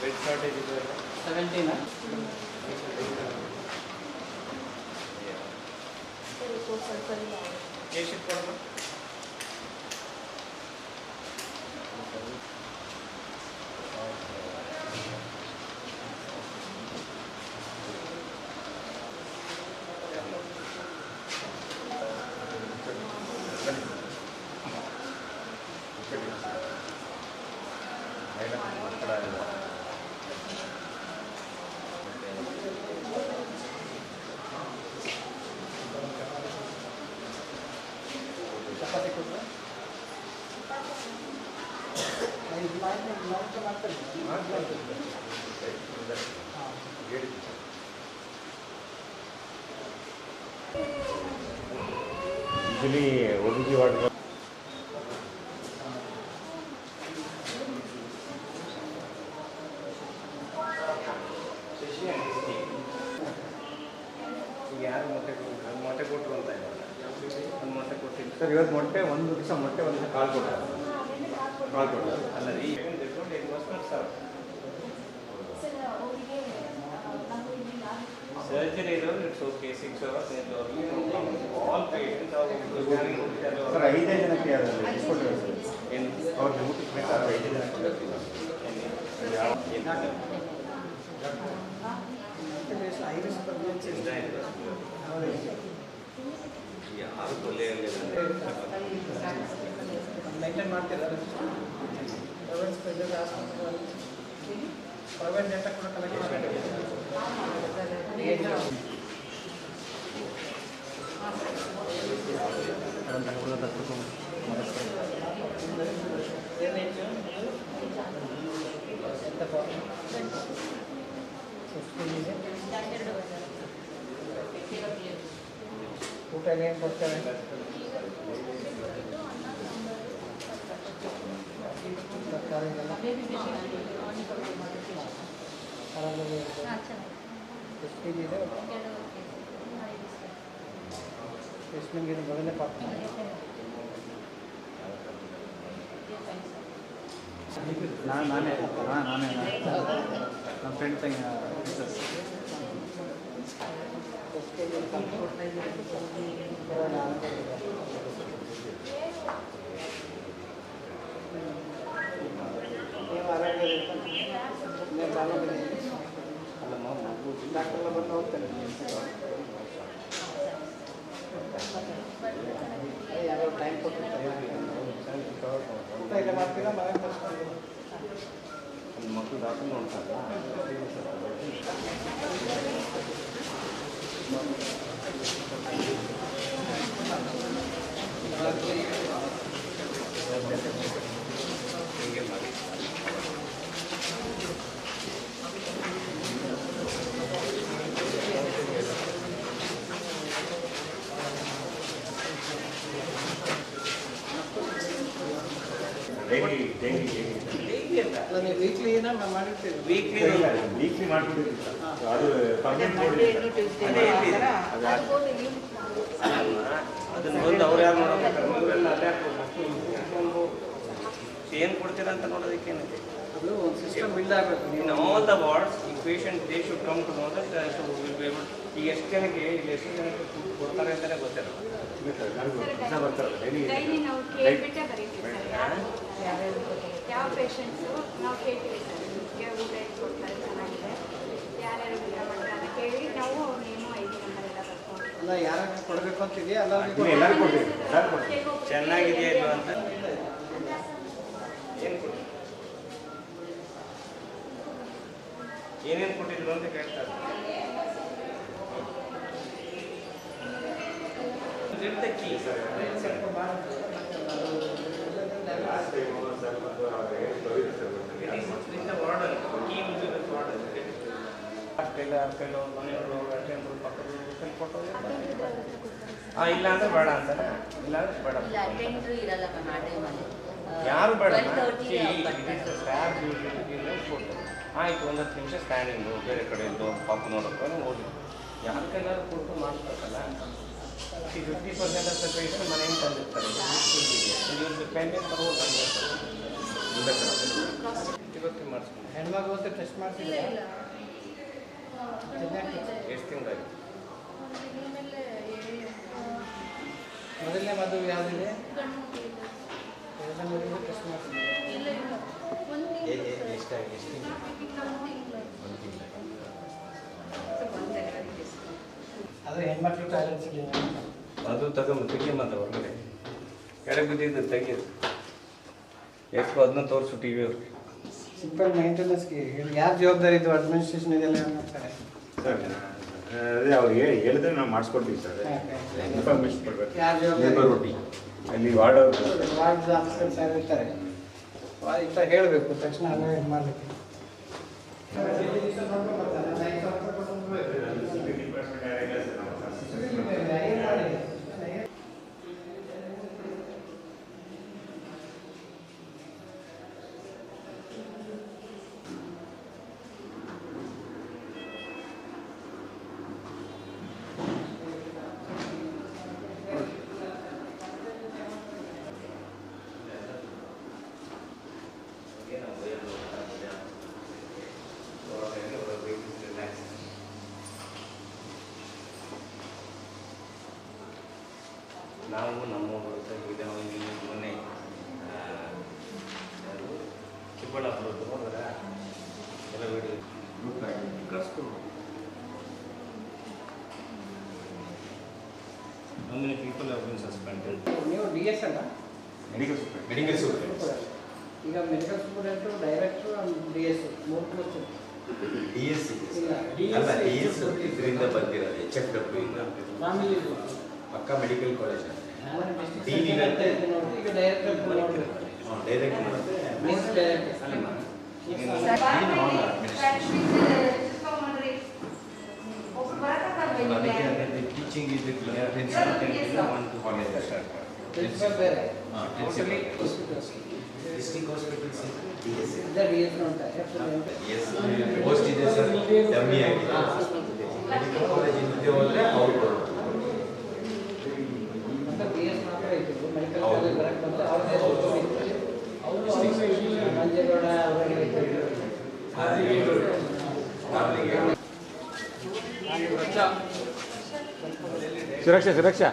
Bed shortage ಇದೆ ಸೆವೆಂಟೀನಾ ಎಷ್ಟು ಕೊಡೋದು usually O B G ward ಯಾರು ಮೊಟ್ಟೆ ಮೊಟ್ಟೆ ಕೊಟ್ಟರು ಅಂತ ಇವಾಗ ಒಂದು ಮೊಟ್ಟೆ ಕೊಟ್ಟಿದ್ದು ಸರ್ ಇವತ್ತು ಮೊಟ್ಟೆ ಒಂದು ದಿವಸ ಮೊಟ್ಟೆ ಒಂದು ಕಾಲು ಕೊಡ್ತಾರೆ ಕಾಲು ಕೊಡ್ತಾರೆ ಅಲ್ಲ ರೀ ಸರ್ ಸರ್ಜರಿ ಇರೋರು it's okay six hours all patient sir ಐದೇ ಜನಕ್ಕೆ ಅದರಲ್ಲಿ ಎಷ್ಟು ಕೊಟ್ಟಿದ್ದಾರೆ ಸರ್ ಏನು ಅವ್ರಿಗೆ ಊಟಕ್ಕೆ ಬೇಕಾದ್ರೆ ಐದೇ ಜನಕ್ಕೆ ಕೊಟ್ಟಿರ್ತೀವಿ ಯಾವ ಐರಿಸ್ ಯಾರು ಕೊಲೆಯಲ್ಲಿ ಮೈಂಟೈನ್ ಮಾಡ್ತೀರಾ private special hospital private data ಕೂಡ ಕಲೆಕ್ಟ್ ಮಾಡ್ತೀರಾ ಏನೇನು ಎಂತ ಫಿಫ್ಟೀನ್ ಇದೆ ಊಟ ಏನು ಕೊಡ್ತೇವೆ ತರಕಾರಿ ಎಲ್ಲ ಆರಾಮಾಗಿ ಫಿಫ್ಟೀನ್ ಇದೆ ಎಷ್ಟು ನಿಮಗೆ ಇದು ಮೊದಲನೇ ಪಾಪ ನಾನು ನಾನೇ ನಾನು ನಾನೇ ನಮ್ಮ ಫ್ರೆಂಡ್ ತಂಗಿ ಮಿಸ್ಸಸ್ ನೀವು ಆರೋಗ್ಯ ನೀವು ಆರೋಗ್ಯ ಡಾಕ್ಟರ್ ಬಂದು ಹೋಗ್ತೇನೆ ಯಾರೋ ಟೈಮ್ ಕೊಟ್ಟಿರ್ತಾರೆ ಊಟ ಇಲ್ಲ ಮಾಡ್ತೀರಾ ಮನೆ ತರಿಸ್ಕೊಂಡು ಮಕ್ಕಳು ಡಾಕ್ಟರ್ ನೋಡ್ತಾರೆ ಡೈಲಿ ಡೈಲಿ ಅಲ್ಲ ನೀವು ವೀಕ್ಲಿ ಏನೋ ಮಾಡಿರ್ತೀವಿ ವೀಕ್ಲಿ ವೀಕ್ಲಿ ಮಾಡ್ಬಿಡ್ತೀವಿ. ಅದು ಪರ್ಮನೆಂಟ್ ಅದನ್ನ ಬಂದು ಅವ್ರು ಯಾರು ಅಲ್ಲೇ ಏನು ಕೊಡ್ತೀರಾ ಅಂತ ನೋಡೋದಕ್ಕೇನಿದೆ ಅದು ಒಂದು ಸಿಸ್ಟಮ್ ಬಿಲ್ಡ್ ಆಗಬೇಕು. ಇನ್ ನೀವು ಆಲ್ ದ ವಾರ್ಡ್ಸ್ ಈ patient they should come to know that so will be able ಈಗ ಎಷ್ಟು ಜನಕ್ಕೆ ಇಲ್ಲಿ ಎಷ್ಟು ಜನಕ್ಕೆ ಫುಡ್ ಕೊಡ್ತಾರೆ ಅಂತಲೇ ಗೊತ್ತಿಲ್ಲ. ದಿವಸ ಸರ್ ಯಾವ ಪೇಷಂಟ್ಸು ನಾವು ಕೇಳ್ತೀವಿ ಸರ್ ನಿಮಗೆ ಊಟ ಎಷ್ಟು ಕೊಡ್ತಾರೆ ಚೆನ್ನಾಗಿದೆ. ಯಾರ್ಯಾರು ಊಟ ಮಾಡ್ತಾರೆ ಅಂತ ಕೇಳಿ ನಾವು ನೇಮು ಐದು ನಂಬರೆಲ್ಲ ಎಲ್ಲ ಬರ್ಕೊಂಡು. ಅಲ್ಲ ಯಾರು ಕೊಡಬೇಕು ಅಂತಿದೆಯಾ? ಅಲ್ಲ ಇನ್ನು ಎಲ್ಲರೂ ಚೆನ್ನಾಗಿದೆಯಾ ಇಲ್ವಾ ಅಂತ? ಏನು ಕೊಡಿ ಏನೇನು ಕೊಟ್ಟಿದ್ರು ಅಂತ ಕೇಳ್ತಾರೆ. Get the ಕೈಲ ಕೈಲ ಮನೆಯವರು ಅಟೆಂಡ್ರು ಪಕ್ಕದ ಕೊಟ್ಟು ಹಾಂ ಇಲ್ಲ ಅಂದ್ರೆ ಬೇಡ ಅಂತಾರೆ. ಇಲ್ಲ ಅಂದ್ರೆ ಬೇಡ. ಇಲ್ಲ ಆ ಯಾರು ಬೇಡ ಆಯ್ತು ಒಂದು ಹತ್ತು ನಿಮಿಷ ಸ್ಟ್ಯಾಂಡಿಂಗು ಬೇರೆ ಕಡೆಯಿಂದ ಪಾಪ ನೋಡೋಕೆ ಹೋಗಿ. ಯಾರ ಕೈಲಾದ್ರು ಕೊಟ್ಟು ಮಾಡ್ಬೇಕಲ್ಲ ಈ fifty percent of the patient ಮನೆಯಿಂದ ತಂದಿರ್ತಾರೆ. ಇವ್ರದ್ದು ಪೆನ್ ತಗೊಂಡು ಇಲ್ಲ ಇವತ್ತೇ ಮಾಡಿಸ್ಕೊಂಡು ಹೆಣ್ಮಗು ಅಂತ ಟೆಸ್ಟ್ ಮಾಡ್ತಿಲ್ಲ ಎಷ್ಟು ಮೊದಲನೇ ಮದುವೆ ಯಾವುದಿದೆ? ಇಷ್ಟ ಹೆಣ್ಮಕ್ಳು ಟಾಯ್ಲೆಟ್ಸ್ ಅದು ತಗೊಂಡು ತೆಗಿ ಮತ್ತೆ ಹೊರಗಡೆ. ಎಡ ಬಿದ್ದಿದ್ದು ತೆಗಿಯೋದು. ಎಷ್ಟು ಅದನ್ನ ತೋರಿಸು ಟಿ ವಿ ಅವ್ರಿಗೆ. ಸಿಂಪಲ್ ಮೇಂಟೆನೆನ್ಸ್ಗೆ ಹೇಳಿ ಯಾರು ಜವಾಬ್ದಾರಿ ಇದು ಅಡ್ಮಿನಿಸ್ಟ್ರೇಷನ್ ಇದೆಲ್ಲ ಅಂತಾರೆ ಮಾಡ್ತಾರೆ? ಸರ್ ಅದೇ ಹೇಳಿ ಹೇಳಿದ್ರೆ ನಾವು ಮಾಡಿಸ್ಕೊಡ್ತೀವಿ ಸರ್. ಇನ್ಫಾರ್ಮೇಶನ್ ಕೊಡ್ಬೇಕು. ಯಾರು ಲೇಬರ್ ಒಟ್ಟಿ ಅಲ್ಲಿ ವಾರ್ಡ್ ಅವ್ರು. ವಾರ್ಡ್ ಆಫೀಸರ್ ಸರ್ ಇರ್ತಾರೆ. ಈ ಥರ ಹೇಳಬೇಕು ತಕ್ಷಣ ಅಲ್ಲೇ ಇದು ಮಾಡಲಿಕ್ಕೆ ನಾವು ನಮ್ಮ ಇದೆ ಇಲ್ಲಿ ಮೊನ್ನೆ ಆ, ಯಾರು ಚಿಕ್ಕಬಳ್ಳಾಪುರದ್ದು ಹೋದ್ರ ಎಲ್ಲ ವಿಡಿಯೋ ಕಳಿಸ್ಕೊಡು How many people have been suspended? ನೀವು ಡಿ ಎಸ್ ಅಲ್ಲ? ಮೆಡಿಕಲ್ Medical ಈಗ ಮೆಡಿಕಲ್ ಸ್ಟೂಡೆಂಟು ಡೈರೆಕ್ಟ್ರು ಡಿ ಎಸ್ ಮೂರು ಪೋಸ್ಟ್ ಡಿ ಎಸ್ ಇಲ್ಲ ಅಲ್ಲ ಡಿ ಎಸ್ ಇದರಿಂದ ಬಂದಿರೋದು ಎಚ್ ಎಫ್ ಡಬ್ಲ್ಯೂ ಇಂದ. ಮಾಮೂಲಿ ಪಕ್ಕ ಮೆಡಿಕಲ್ ಕಾಲೇಜ್ ಡಿ ಡಿ ಅಂತ ಇದೆ ನೋಡಿ ಈಗ ಡೈರೆಕ್ಟರ್ ನೋಡಬೇಕು ಡೈರೆಕ್ಟ್ ಮಾಡಿದ್ರೆ ಮೀನ್ಸ್ ಡೈರೆಕ್ಟ್ ಟೀಚಿಂಗ್ ಇದೆ One to college start. Principal ಬೇರೆ Totally district hospitals D S ಇದ್ದ ಡಿ ಎಸ್ ಅಂತ ಎಸ್ ಪೋಸ್ಟ್ ಇದೆ ಸರ್ ಡಮ್ಮಿ ಆಗಿದೆ ಮೆಡಿಕಲ್ ಕಾಲೇಜ್ ಹಿಂದೆ ಹೋದ್ರೆ ಅವರು ಮತ್ತೆ ಡಿ ಎಸ್ ಮಾತ್ರ ಇತ್ತು ಮೆಡಿಕಲ್ ಕಾಲೇಜ್ ಬರಕ್ಕೆ ಬಂದು ಅವ್ರದ್ದೇ ಅವರು ಮಂಜೇಗೌಡ ಅವರಿಗೆ ಸುರಕ್ಷಾ ಸುರಕ್ಷಾ.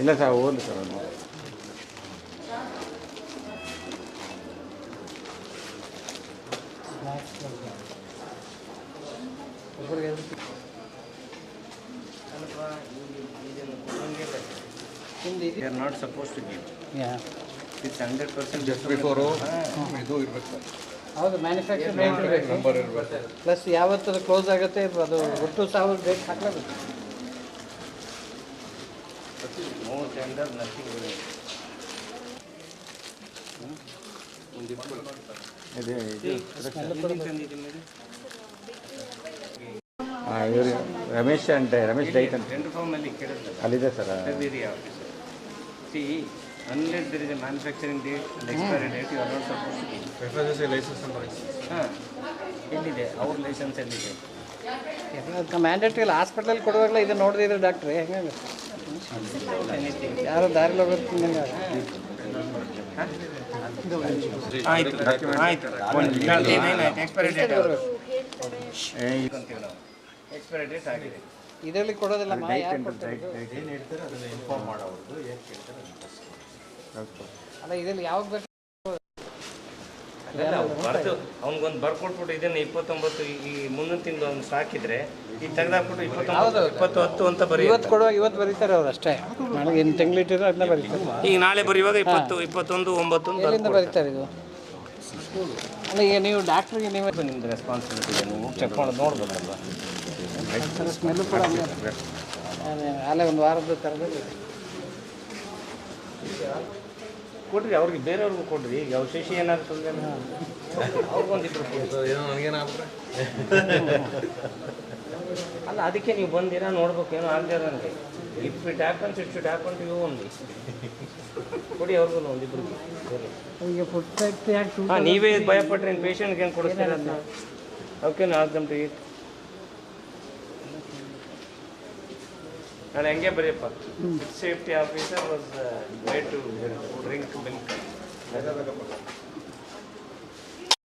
ಇಲ್ಲ ಸರ್ ಹೋಗಿ sir They are not supposed to give. Yeah It's hundred percent just before ಇದು ಇರ್ಬೇಕು. ಸರ್ ಹೌದು ಮ್ಯಾನುಫ್ಯಾಕ್ಚರ್ ನಂಬರ್ ಇರಬೇಕು. ಪ್ಲಸ್ ಯಾವತ್ತು ಅದು ಕ್ಲೋಸ್ ಆಗುತ್ತೆ ಅದು ಒಟ್ಟು ಸಾವಿರ ಡೇಟ್ ಹಾಕ್ಲೇಬೇಕು? ಇವರು ರಮೇಶ್ ಅಂತ ರಮೇಶ್ ಡೈಟ್ ಅಂತ. ಅಲ್ಲಿದೆ sir. See unless there is a manufacturing date and expiry date, you are not supposed to give. Number ಹಾ. ಎಲ್ಲಿದೆ? ಅವ್ರ ಲೈಸೆನ್ಸ್ ಎಲ್ಲಿದೆ? ಮ್ಯಾಂಡೇಟ್ರಿ ಇಲ್ಲ ಹಾಸ್ಪಿಟಲ್ ಕೊಡುವಾಗಲೇ ಇದು ನೋಡಿದ್ರೆ ಡಾಕ್ಟ್ರೆ ಹೆಂಗೆ? ಯಾರು ದಾರಿ ಹೋಗ್ತಿದ್ದಂಗೆ ಆಯ್ತು ಆಯ್ತು ಎಕ್ಸ್ಪೈರಿ ಡೇಟ್ ಅಂತೀವಿ ನಾವು ಎಕ್ಸ್ಪೈರಿ ಡೇಟ್ ಆಗಿದೆ. ಇದರಲ್ಲಿ ಕೊಡೋದಿಲ್ಲ ಏನು ಹೇಳ್ತಾರೆ ಅದನ್ನ ಇನ್ಫಾರ್ಮ್ ಮಾಡೋದು ಏನು ಕೇಳ್ತಾರೆ. ಅಲ್ಲ ಇದರಲ್ಲಿ ಯಾವಾಗ ಬೇಕು ಅಲ್ಲ ಬರ್ದು ಅವ್ನಿಗೊಂದು ಬರ್ಕೊಟ್ಬಿಟ್ಟು ಇದನ್ನ ಇಪ್ಪತ್ತೊಂಬತ್ತು ಈ- ಈ ಮುಂದಿನ ತಿಂಗಳು ಒಂದು ಸಾಕಿದ್ರೆ ಈ ತೆಗೆದಾಕ್ಬಿಟ್ಟು ಇಪ್ಪತ್ತೊಂಬತ್ತು ಇಪ್ಪತ್ತು ಹತ್ತು ಅಂತ ಬರೀ ಇವತ್ತು ಕೊಡುವಾಗ ಇವತ್ತು ಬರೀತಾರೆ ಅವ್ರು ಅಷ್ಟೇ ನನಗೆ ಇನ್ನು ತಿಂಗಳಿಟ್ಟಿರೋ ಅದನ್ನ ಬರೀತಾರೆ ಈಗ ನಾಳೆ ಬರೆಯುವಾಗ ಇಪ್ಪತ್ತು ಇಪ್ಪತ್ತೊಂದು ಒಂಬತ್ತು ಅಂತ ಎಲ್ಲಿಂದ ಬರೀತಾರೆ ಇದು ಅಲ್ಲ ಈಗ ನೀವು ಡಾಕ್ಟ್ರಿಗೆ ನೀವು. ನಿಮ್ದು ರೆಸ್ಪಾನ್ಸಿಬಿಲಿಟಿ ನೀವು ಚೆಕ್ ಮಾಡೋದು ನೋಡ್ಬೋದಲ್ವ ಸ್ಮೆಲ್ಲು ಕೂಡ ಅಲ್ಲೇ ಒಂದು ವಾರದ ತರಬೇತಿ ಕೊಡ್ರಿ ಅವ್ರಿಗೆ ಬೇರೆಯವ್ರಿಗೂ ಕೊಡ್ರಿ. ಈಗ ಅವ್ರ ಶಿಶಿ ಏನಾದ್ರು ತೊಂದರೆ ಅವ್ರಿಗೊಂದಿಬ್ರು ಏನೋ ಅಲ್ಲ ಅದಕ್ಕೆ ನೀವು ಬಂದಿರಾ ನೋಡ್ಬೇಕು ಏನೋ ಆಗದೆ ನನಗೆ it fit happens it should happen to you only ಕೊಡಿ ಅವ್ರಿಗೂ ಒಂದಿಬ್ರು ಹಾಂ ನೀವೇ ಭಯಪಟ್ರೆ ಪೇಷಂಟ್ಗೆ ಏನು ಕೊಡಿಸ್ತೀರ ಓಕೆ ಆಸ್ ದಮ್ ಟು ನಾಳೆ ಹಂಗೆ ಬರೆಯಪ್ಪ safety officer was way to drink milk